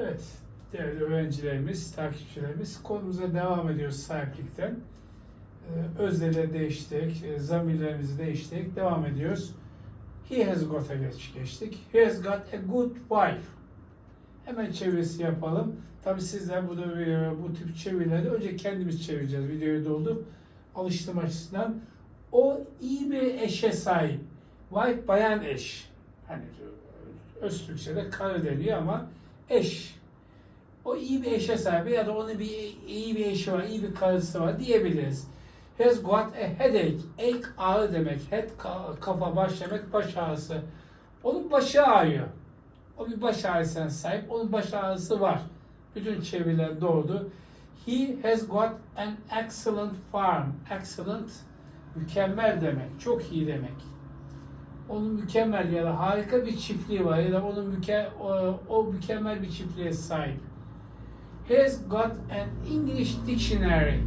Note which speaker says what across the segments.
Speaker 1: Evet, değerli öğrencilerimiz, takipçilerimiz konumuza devam ediyoruz sahiplikten. Ee, özleri değiştirerek, e, zamirlerimizi değiştirerek devam ediyoruz. He has got'a geç geçtik. He has got a good wife. Hemen çevirisi yapalım. Tabi sizler bu, da, e, bu tip çevirileri önce kendimiz çevireceğiz. Videoyu doldurup alıştırma açısından. O iyi bir eşe sahip. Wife bayan eş. Hani öz Türkçe'de karı deniyor ama eş. O iyi bir eşe sahip ya da onun bir iyi bir eşi var, iyi bir karısı var diyebiliriz. Has got a headache. Ache ağrı demek. Head ka- kafa baş demek baş ağrısı. Onun başı ağrıyor. O bir baş ağrısına sahip. Onun baş ağrısı var. Bütün çeviriler doğru. He has got an excellent farm. Excellent mükemmel demek. Çok iyi demek. Onun mükemmel ya da harika bir çiftliği var ya da onun müke, o, o mükemmel bir çiftliğe sahip. Has got an English dictionary.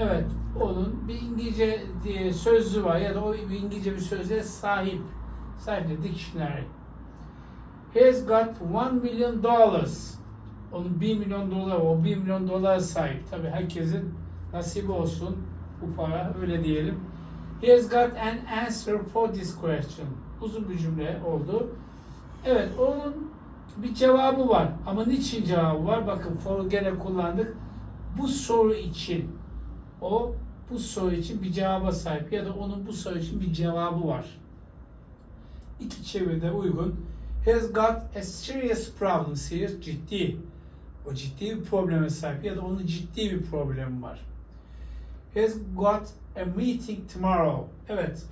Speaker 1: Evet, onun bir İngilizce diye sözlüğü var ya da o bir İngilizce bir sözlüğe sahip. Sahip de dictionary. Has got one million dollars. Onun 1 milyon dolar, o 1 milyon dolar sahip. Tabi herkesin nasibi olsun bu para, öyle diyelim. He has got an answer for this question. Uzun bir cümle oldu. Evet, onun bir cevabı var. Ama niçin cevabı var? Bakın for gene kullandık. Bu soru için. O bu soru için bir cevaba sahip ya da onun bu soru için bir cevabı var. İki çeviride uygun. Has got a serious problem. Serious ciddi. O ciddi bir probleme sahip ya da onun ciddi bir problemi var. Has got a meeting tomorrow. Evet.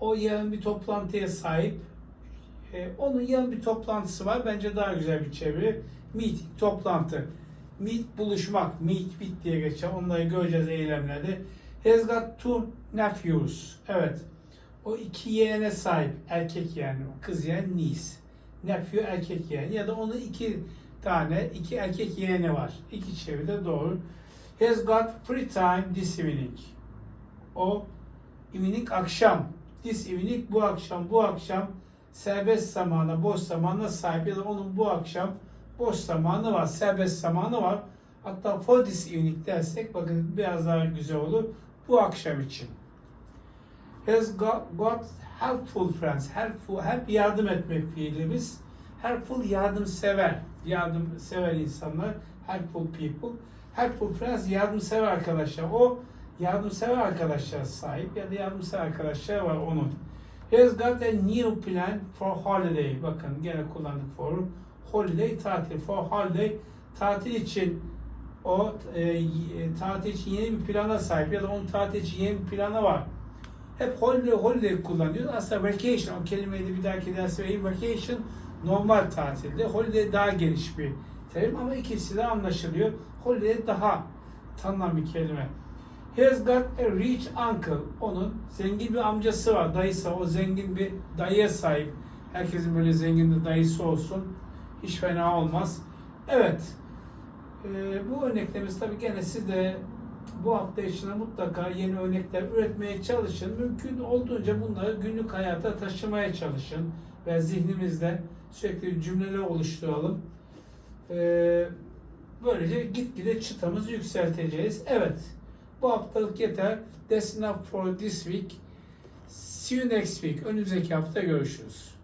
Speaker 1: O yarın bir toplantıya sahip. Ee, onun yarın bir toplantısı var. Bence daha güzel bir çeviri. Meeting, toplantı. Meet, buluşmak. Meet, bit diye geçer. Onları göreceğiz eylemlerde. Has got two nephews. Evet. O iki yeğene sahip. Erkek yeğen. Kız yeğen niece. Nephew erkek yeğen. Ya da onun iki tane, iki erkek yeğeni var. İki çeviride doğru. Has got free time this evening. O evening akşam. This evening bu akşam, bu akşam serbest zamana, boş zamana sahip ya da onun bu akşam boş zamanı var, serbest zamanı var. Hatta for this evening dersek bakın biraz daha güzel olur. Bu akşam için. Has got, got helpful friends. Helpful, help yardım etmek fiilimiz. Helpful yardımsever. Yardımsever insanlar. Helpful people. Helpful friends yardımsever arkadaşlar. O yardımsever arkadaşlar sahip ya da yardımsever arkadaşlar var onun. He has got a new plan for holiday. Bakın gene kullandık for. Holiday tatil. For holiday tatil için o e, y- tatil için yeni bir plana sahip ya da onun tatil için yeni bir planı var. Hep holiday holiday kullanıyoruz. Aslında vacation o kelimeyi de bir dahaki derste vereyim. Vacation normal tatilde. Holiday daha geniş bir terim ama ikisi de anlaşılıyor. Holiday daha tanınan bir kelime. He has got a rich uncle. Onun zengin bir amcası var, dayısı. O zengin bir dayıya sahip. Herkesin böyle zengin bir dayısı olsun. Hiç fena olmaz. Evet. Ee, bu örneklerimiz tabii gene siz de bu hafta içinde mutlaka yeni örnekler üretmeye çalışın. Mümkün olduğunca bunları günlük hayata taşımaya çalışın. Ve zihnimizde sürekli cümleler oluşturalım. Ee, böylece gitgide çıtamızı yükselteceğiz. Evet. Bu haftalık yeter. That's enough for this week. See you next week. Önümüzdeki hafta görüşürüz.